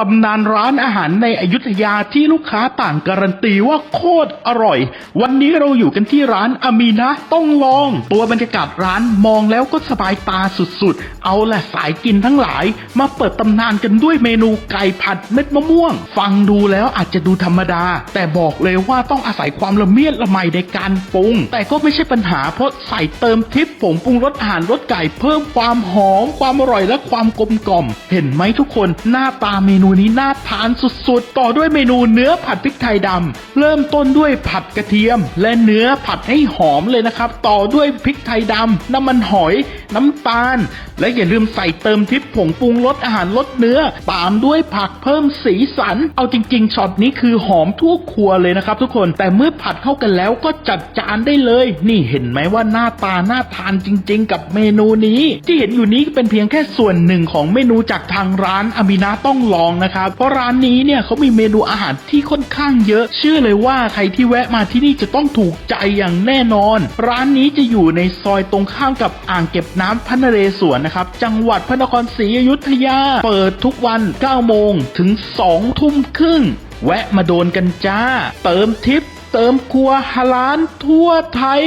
ตำนานร้านอาหารในอยุธยาที่ลูกค้าต่างการันตีว่าโคตรอร่อย วันนี้เราอยู่กันที่ร้านอามีนะต้องลอง ตัวบรรยากาศร้านมองแล้วก็สบายตาสุดๆ เอาละสายกินทั้งหลาย มาเปิดตำนานกันด้วยเมนูไก่ผัดเม็ดมะม่วง ฟังดูแล้วอาจจะดูธรรมดา แต่บอกเลยว่าต้องอาศัยความละเมียดละไมในการปรุง แต่ก็ไม่ใช่ปัญหาเพราะใส่เติมทิปผงปรุงรสอาหารรสไก่เพิ่มความหอมความอร่อยและความกลมกล่อม เห็นไหมทุกคนหน้าตาเมนูนูนี้น่าทานสุดๆ ต่อด้วยเมนูเนื้อผัดพริกไทยดำเริ่มต้นด้วยผัดกระเทียม และเนื้อผัดให้หอมเลยนะครับ ต่อด้วยพริกไทยดำน้ำมันหอย น้ำตาล และอย่าลืมใส่เติมทิปผงปรุงรสอาหารรสเนื้อ ตามด้วยผักเพิ่มสีสัน เอาจริงๆช็อตนี้คือหอมทั่วครัวเลยนะครับ ทุกคนแต่เมื่อผัดเข้ากันแล้วก็จัดจานได้เลย นี่เห็นไหมว่าหน้าตาน่าทานจริง ๆ กับเมนูนี้ ที่เห็นอยู่นี้เป็นเพียงแค่ส่วนหนึ่งของเมนูจากทางร้านอามินาต้องลองนะครับ เพราะร้านนี้เนี่ยเขามีเมนูอาหารที่ค่อนข้างเยอะ เชื่อเลยว่าใครที่แวะมาที่นี่จะต้องถูกใจอย่างแน่นอน ร้านนี้จะอยู่ในซอยตรงข้ามกับอ่างเก็บน้ำพันนเรศวรนะครับ จังหวัดพระนครศรีอยุธยา เปิดทุกวัน 9 โมงถึง 2 ทุ่มครึ่ง แวะมาโดนกันจ้า เติมทิป เติมครัวฮาลานทั่วไทย